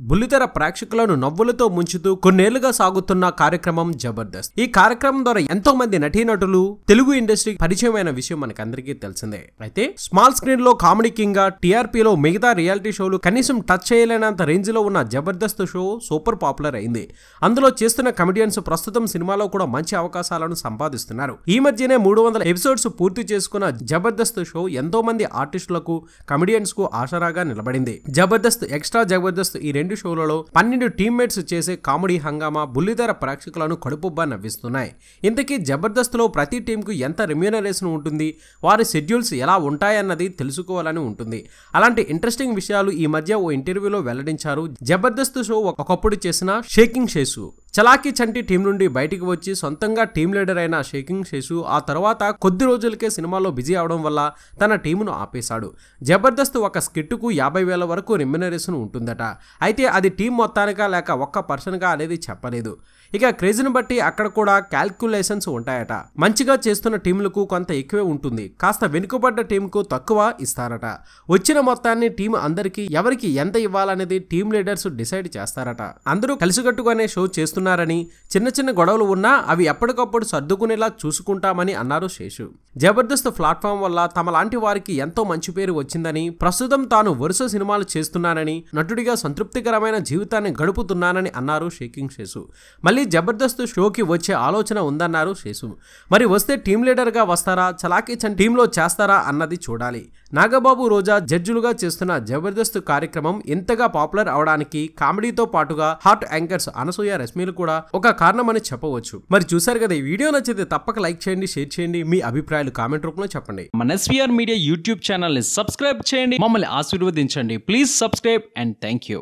బుల్లితెర ప్రేక్షకులను నవ్వులతో ముంచుతూ కొన్నేళ్ళుగా సాగుతున్న కార్యక్రమం జబర్దస్త్. ఈ కార్యక్రమం ద్వారా ఎంతో మంది నటీనటులు తెలుగు ఇండస్ట్రీకి పరిచయమైన విషయం మనకందరికీ తెలిసిందే. అయితే స్మాల్ స్క్రీన్లో కామెడీ కింగ్గా టీఆర్పీలో మిగతా రియాలిటీ షోలు కనీసం టచ్ చేయలేనంత రేంజ్లో ఉన్న జబర్దస్త్ షో సూపర్ పాపులర్ అయింది. అందులో చేస్తున్న కమెడియన్స్ ప్రస్తుతం సినిమాలో కూడా మంచి అవకాశాలను సంపాదిస్తున్నారు. ఈ మధ్యనే మూడు వందల ఎపిసోడ్స్ పూర్తి చేసుకున్న జబర్దస్త్ షో ఎంతో మంది ఆర్టిస్టులకు కమెడియన్స్కు ఆసరాగా నిలబడింది. జబర్దస్త్ ఎక్స్ట్రా జబర్దస్త్ ఈ రెండు షోలలో పన్నెండు టీమ్మేట్స్ చేసే కామెడీ హంగామా బుల్లిధర ప్రేక్షకులను కడుపుబ్బా నవ్విస్తున్నాయి. ఇంతకీ జబర్దస్త్లో ప్రతి టీంకు ఎంత రెమ్యూనరేషన్ ఉంటుంది? వారి షెడ్యూల్స్ ఎలా ఉంటాయన్నది తెలుసుకోవాలని ఉంటుంది. అలాంటి ఇంట్రెస్టింగ్ విషయాలు ఈ మధ్య ఓ ఇంటర్వ్యూలో వెల్లడించారు జబర్దస్త్ షో ఒకప్పుడు చేసిన షేకింగ్ షేసు. చలాకీ చంటి టీం నుండి బయటికి వచ్చి సొంతంగా టీం లీడర్ అయిన షేకింగ్ శేషు ఆ తర్వాత కొద్ది రోజులకే సినిమాలో బిజీ అవడం వల్ల తన టీమును ఆపేశాడు. జబర్దస్త్ ఒక స్కిట్టుకు యాభై వేల వరకు రెమ్యునరేషన్ ఉంటుందట. అయితే అది టీం మొత్తానికా లేక ఒక్క పర్సన్గా అనేది చెప్పలేదు. ఇక క్రేజ్ని బట్టి అక్కడ కూడా క్యాల్కులేషన్స్ ఉంటాయట. మంచిగా చేస్తున్న టీంలకు కొంత ఎక్కువే ఉంటుంది. కాస్త వెనుకబడ్డ టీంకు తక్కువ ఇస్తారట. వచ్చిన మొత్తాన్ని టీం అందరికీ ఎవరికి ఎంత ఇవ్వాలనేది టీం లీడర్స్ డిసైడ్ చేస్తారట. అందరూ కలిసికట్టుగానే షో చేస్తున్నారని చిన్న చిన్న గొడవలు ఉన్నా అవి ఎప్పటికప్పుడు సర్దుకునేలా చూసుకుంటామని అన్నారు శేషు. జబర్దస్త్ ప్లాట్ఫామ్ వల్ల తమ లాంటి వారికి ఎంతో మంచి పేరు వచ్చిందని ప్రస్తుతం తాను వరుస సినిమాలు చేస్తున్నానని నటుడిగా సంతృప్తికరమైన జీవితాన్ని గడుపుతున్నానని అన్నారు షేకింగ్ శేసు మళ్ళీ జబర్దస్త్ షోకి వచ్చే ఆలోచన ఉందన్నారు శేషు మరి వస్తే టీం లీడర్గా వస్తారా చలాకీ చన్ టీంలో చేస్తారా అన్నది చూడాలి. నాగబాబు రోజా జడ్జులుగా చేస్తున్న జబర్దస్త్ కార్యక్రమం ఇంతగా పాపులర్ అవడానికి కామెడీతో పాటుగా హాట్ యాంకర్స్ అనసూయ రశ్మిలు కూడా ఒక కారణమని చెప్పవచ్చు. మరి చూసారు కదా ఈ వీడియో నచ్చితే తప్పక లైక్ చేయండి షేర్ చేయండి. మీ అభిప్రాయం అభిప్రాయాలు కామెంట్ రూపంలో చెప్పండి. మన ఎస్వీఆర్ మీడియా యూట్యూబ్ ఛానల్ని సబ్స్క్రైబ్ చేయండి మమ్మల్ని ఆశీర్వదించండి. Please subscribe and thank you